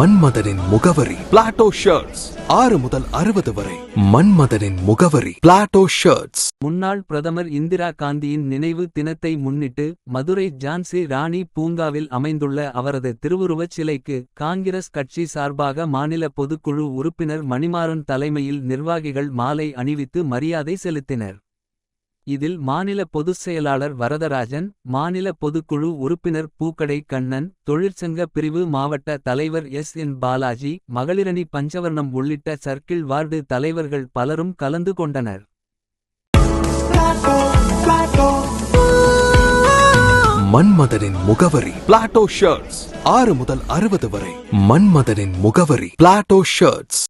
மன்மதனின் முகவரி Plato shirts ஆறு முதல் அறுபது வரை மன்மதனின் முகவரி பிளாட்டோ ஷர்ட்ஸ் முன்னாள் பிரதமர் இந்திரா காந்தியின் நினைவு தினத்தை முன்னிட்டு மதுரை ஜான்சி ராணி பூங்காவில் அமைந்துள்ள அவரது திருவுருவச் சிலைக்கு காங்கிரஸ் கட்சி சார்பாக மாநில பொதுக்குழு உறுப்பினர் மணிமாறன் தலைமையில் நிர்வாகிகள் மாலை அணிவித்து மரியாதை செலுத்தினர். இதில் மாநில பொதுச் செயலாளர் வரதராஜன் மாநில பொதுக்குழு உறுப்பினர் பூக்கடை கண்ணன் தொழிற்சங்க பிரிவு மாவட்ட தலைவர் எஸ். என். பாலாஜி மகளிரணி பஞ்சவர்ணம் உள்ளிட்ட சர்க்கிள் வார்டு தலைவர்கள் பலரும் கலந்து கொண்டனர். மன்மதனின் முகவரி. பிளாட்டோ ஷர்ட்ஸ் ஆறு முதல் அறுபது வரை. மன்மதனின் முகவரி. Plato shirts